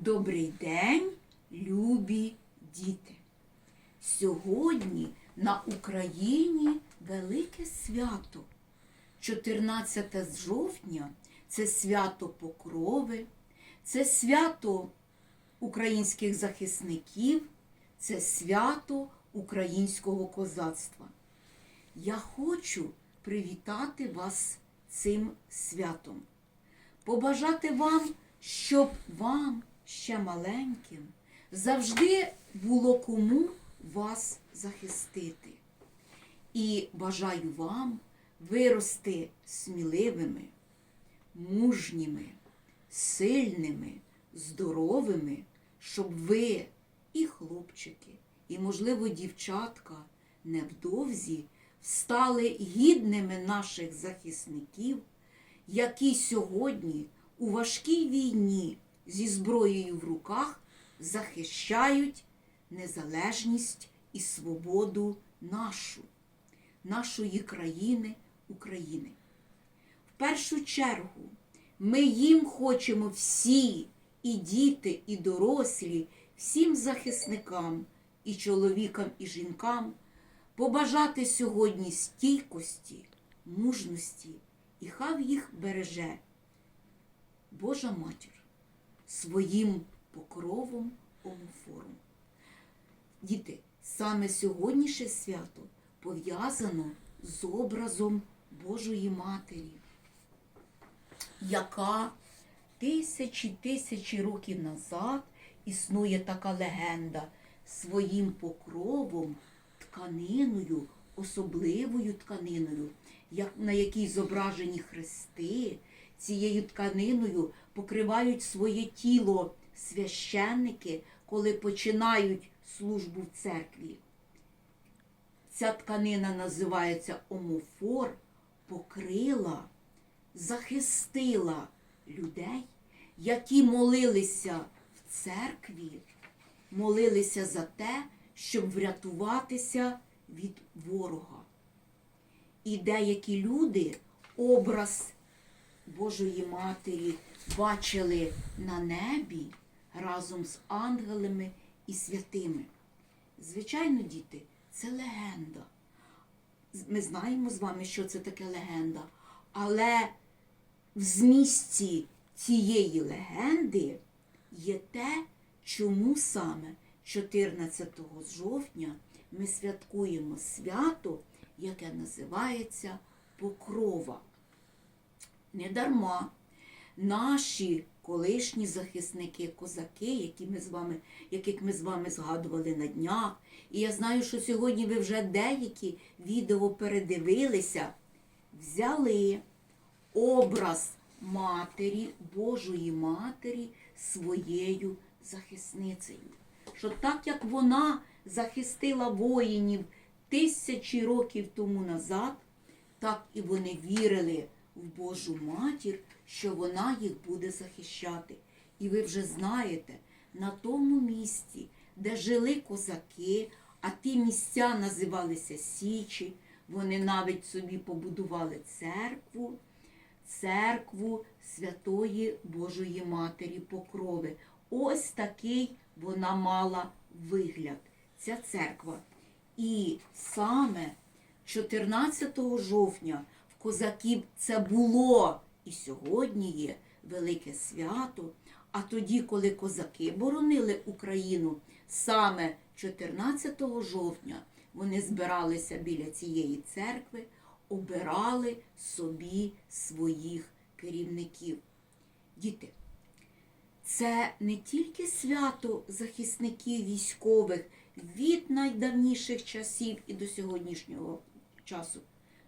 Добрий день, любі діти! Сьогодні на Україні велике свято. 14 жовтня це свято Покрови, це свято українських захисників, це свято українського козацтва. Я хочу привітати вас цим святом побажати вам, щоб вам ще маленьким завжди було кому вас захистити. І бажаю вам вирости сміливими, мужніми, сильними, здоровими, щоб ви і хлопчики, і, можливо, дівчатка невдовзі стали гідними наших захисників які сьогодні у важкій війні зі зброєю в руках захищають незалежність і свободу нашу, нашої країни, України. В першу чергу ми їм хочемо всі, і діти, і дорослі, всім захисникам, і чоловікам, і жінкам побажати сьогодні стійкості, мужності і хай їх береже Божа матір своїм покровом омофором. Діти, саме сьогоднішнє свято пов'язано з образом Божої Матері, яка тисячі тисячі років назад існує така легенда своїм покровом, тканиною, особливою тканиною, на якій зображені хрести, цією тканиною покривають своє тіло священники, коли починають службу в церкві. Ця тканина називається омофор, покрила, захистила людей, які молилися в церкві, молилися за те, щоб врятуватися від ворога. І деякі люди образ Божої Матері бачили на небі разом з ангелами і святими. Звичайно, діти, це легенда. Ми знаємо з вами, що це таке легенда. Але в змісті цієї легенди є те, чому саме 14 жовтня ми святкуємо свято, яке називається Покрова. Недарма наші колишні захисники, козаки, які ми з вами, яких ми з вами згадували на днях. І я знаю, що сьогодні ви вже деякі відео передивилися, взяли образ матері, Божої Матері своєю захисницею. Що так як вона захистила воїнів тисячі років тому назад, так і вони вірили в Божу матір, що вона їх буде захищати. І ви вже знаєте, на тому місці, де жили козаки, а ті місця називалися Січі, вони навіть собі побудували церкву, церкву Святої Божої Матері Покрови. Ось такий вона мала вигляд, ця церква. І саме 14 жовтня козаків це було і сьогодні є велике свято. А тоді, коли козаки боронили Україну, саме 14 жовтня вони збиралися біля цієї церкви, обирали собі своїх керівників. Діти, це не тільки свято захисників військових від найдавніших часів і до сьогоднішнього часу.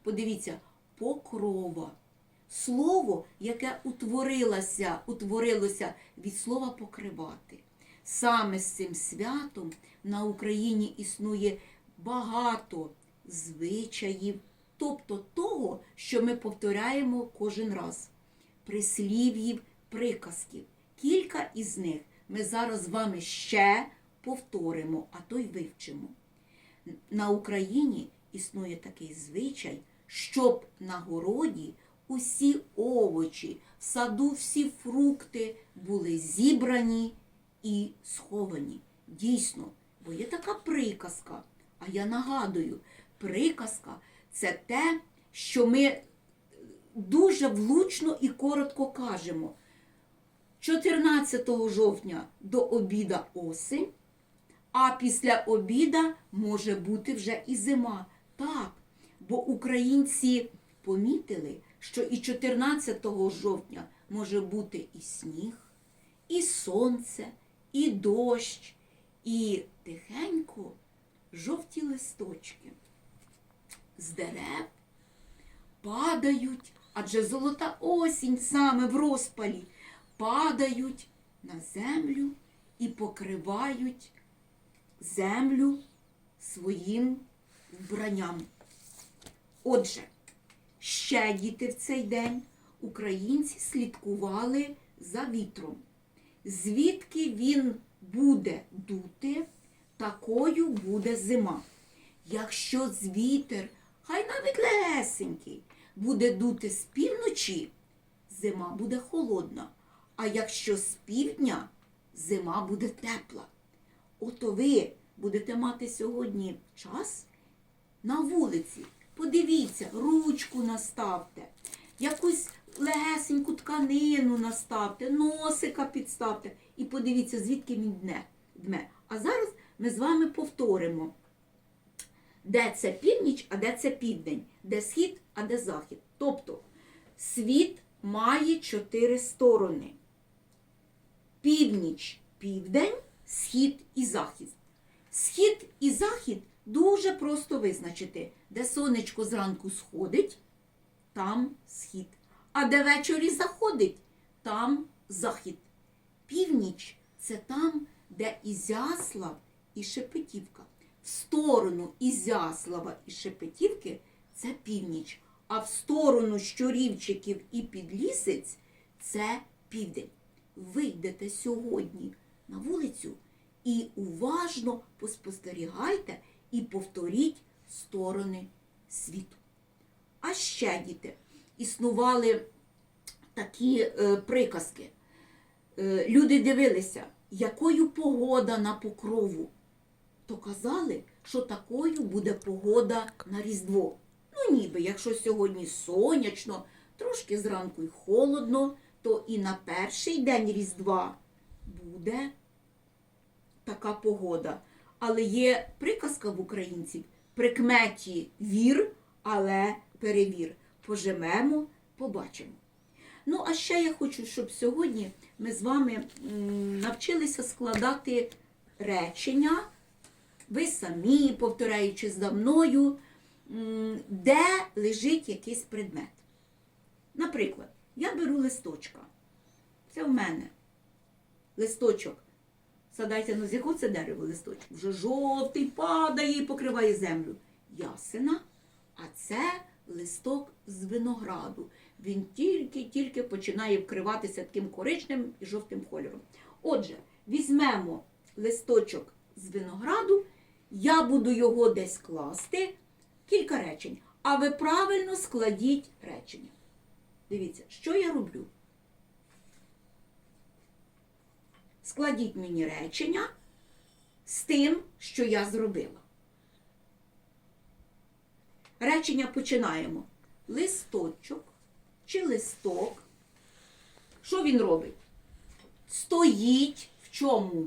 Подивіться, покрова. Слово, яке утворилося, утворилося від слова покривати. Саме з цим святом на Україні існує багато звичаїв, тобто того, що ми повторяємо кожен раз. Прислів'їв, приказків. Кілька із них ми зараз з вами ще повторимо, а то й вивчимо. На Україні існує такий звичай, щоб на городі усі овочі, в саду всі фрукти були зібрані і сховані. Дійсно, бо є така приказка. А я нагадую, приказка це те, що ми дуже влучно і коротко кажемо. 14 жовтня до обіда осень, а після обіда може бути вже і зима. Так, бо українці помітили, що і 14 жовтня може бути і сніг, і сонце, і дощ, і тихенько жовті листочки з дерев падають, адже золота осінь саме в розпалі, падають на землю і покривають землю своїм вбранням. Отже, ще діти в цей день українці слідкували за вітром. Звідки він буде дути, такою буде зима. Якщо з вітер, хай навіть легесенький, буде дути з півночі, зима буде холодна. А якщо з півдня, зима буде тепла. Ото ви будете мати сьогодні час на вулиці. Подивіться, ручку наставте, якусь легесеньку тканину наставте, носика підставте і подивіться, звідки він дме. А зараз ми з вами повторимо, де це північ, а де це південь, де схід, а де захід. Тобто світ має чотири сторони. Північ, південь, схід і захід. Схід і захід дуже просто визначити, де сонечко зранку сходить, там схід. А де ввечері заходить, там захід. Північ це там, де Ізяслав і Шепетівка. В сторону Ізяслава і Шепетівки це північ, а в сторону Щорівчиків і Підлісиць це південь. Вийдете сьогодні на вулицю і уважно поспостерігайте і повторіть сторони світу. А ще, діти, існували такі е, приказки. Е, люди дивилися, якою погода на покрову, то казали, що такою буде погода на Різдво. Ну, ніби, якщо сьогодні сонячно, трошки зранку й холодно, то і на перший день Різдва буде така погода. Але є приказка в українців прикметі вір, але перевір. Поживемо, побачимо. Ну, а ще я хочу, щоб сьогодні ми з вами навчилися складати речення, ви самі, повторяючи за мною, де лежить якийсь предмет. Наприклад, я беру листочка. Це в мене листочок. Згадайте, ну з якого це дерево листочок? Вже жовтий падає і покриває землю. Ясена, а це листок з винограду. Він тільки-тільки починає вкриватися таким коричневим і жовтим кольором. Отже, візьмемо листочок з винограду, я буду його десь класти, кілька речень. А ви правильно складіть речення. Дивіться, що я роблю? Складіть мені речення з тим, що я зробила. Речення починаємо. Листочок чи листок. Що він робить? Стоїть в чому?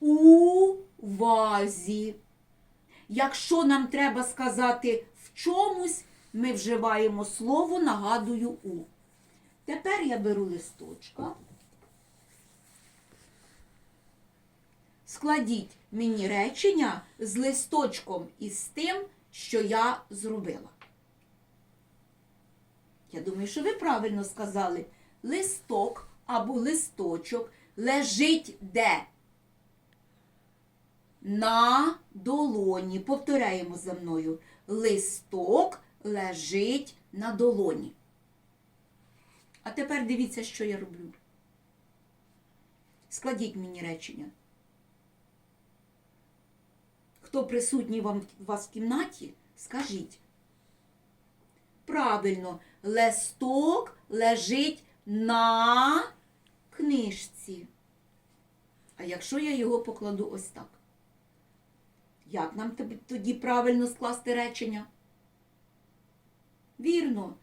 У вазі. Якщо нам треба сказати в чомусь, ми вживаємо слово, нагадую у. Тепер я беру листочка. Складіть мені речення з листочком і з тим, що я зробила. Я думаю, що ви правильно сказали. Листок або листочок лежить де? На долоні. Повторяємо за мною. Листок лежить на долоні. А тепер дивіться, що я роблю. Складіть мені речення. Хто присутній вам, у вас в кімнаті, скажіть. Правильно, листок лежить на книжці. А якщо я його покладу ось так? Як нам тоді правильно скласти речення? Вірно.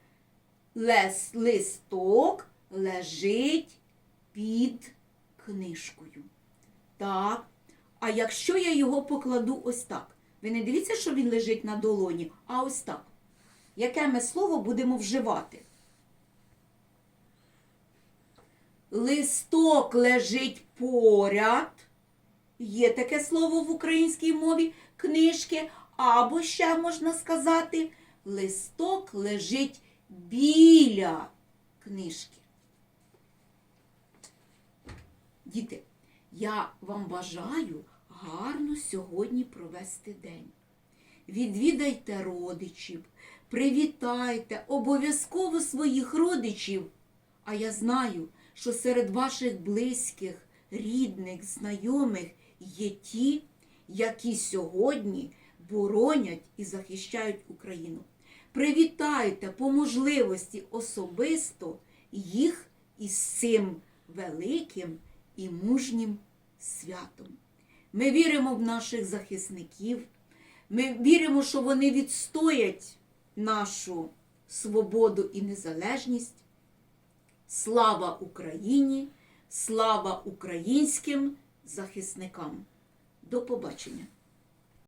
Лес, листок лежить під книжкою. Так. А якщо я його покладу ось так? Ви не дивіться, що він лежить на долоні, а ось так. Яке ми слово будемо вживати? Листок лежить поряд. Є таке слово в українській мові книжки, або ще можна сказати, листок лежить біля книжки. Діти, я вам бажаю гарно сьогодні провести день. Відвідайте родичів, привітайте обов'язково своїх родичів. А я знаю, що серед ваших близьких, рідних, знайомих є ті, які сьогодні боронять і захищають Україну. Привітайте по можливості особисто їх із цим великим і мужнім святом. Ми віримо в наших захисників. Ми віримо, що вони відстоять нашу свободу і незалежність. Слава Україні! Слава українським захисникам! До побачення!